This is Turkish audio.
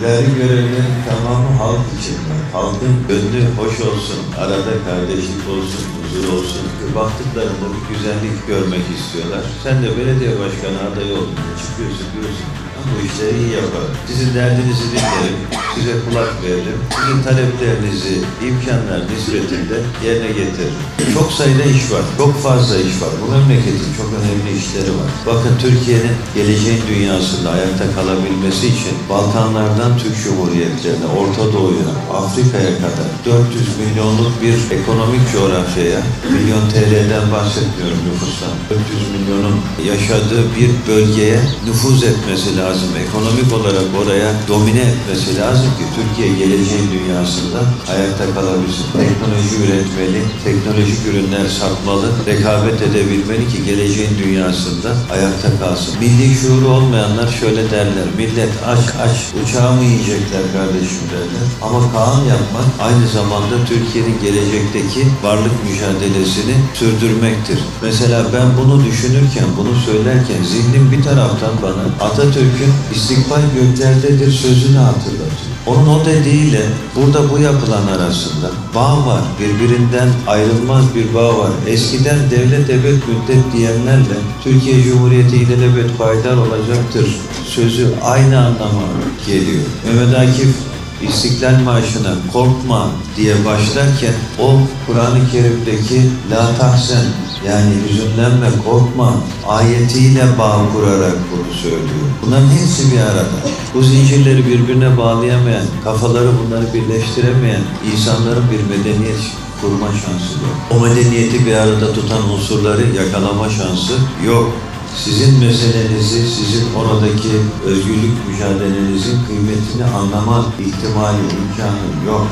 İdari görevlerin tamamı halk için. Halkın gönlü hoş olsun, arada kardeşlik olsun, huzur olsun. Baktıklarında bir güzellik görmek istiyorlar. Sen de belediye başkanı adayı olduğunda çıkıyorsun diyorsun. "Ben Bu iyi yaparım. Sizin derdinizi dinlerim, size kulak veririm. Sizin taleplerinizi imkanlar nispetinde yerine getiririm. Çok sayıda iş var, çok fazla iş var. Bu memleketin çok önemli işleri var. Bakın Türkiye'nin geleceğin dünyasında ayakta kalabilmesi için Balkanlardan Türk Cumhuriyetlerine, Orta Doğu'ya, Afrika'ya kadar 400 milyonluk bir ekonomik coğrafyaya, milyon TL'den bahsetmiyorum nüfustan, 400 milyonun yaşadığı bir bölgeye nüfuz etmesi lazım. Ekonomik olarak oraya domine etmesi lazım ki Türkiye geleceğin dünyasında ayakta kalabilsin. Teknoloji üretmeli, teknolojik ürünler satmalı, rekabet edebilmeli ki geleceğin dünyasında ayakta kalsın. Milli şuuru olmayanlar şöyle derler, millet aç aç, uçağı mı yiyecekler kardeşim derler. Ama Kaan yapmak aynı zamanda Türkiye'nin gelecekteki varlık mücadelesini sürdürmektir. Mesela ben bunu düşünürken, bunu söylerken zihnim bir taraftan bana Atatürk'ün istikbal göklerdedir sözünü hatırlatıyor. Onun o dediğiyle burada bu yapılan arasında bağ var. Birbirinden ayrılmaz bir bağ var. Eskiden devlet evet müddet diyenlerle Türkiye Cumhuriyeti ilelebet payidar olacaktır sözü aynı anlama geliyor. Mehmet Akif İstiklal Marşı'na korkma diye başlarken o Kur'an-ı Kerim'deki la tahsen yani hüzünlenme korkma ayetiyle bağ kurarak bunu söylüyor. Bunların hepsi bir arada. Bu zincirleri birbirine bağlayamayan, kafaları bunları birleştiremeyen insanların bir medeniyet kurma şansı yok. O medeniyeti bir arada tutan unsurları yakalama şansı yok. Sizin meselenizi, sizin oradaki özgürlük mücadelenizin kıymetini anlama ihtimali, imkanı yok.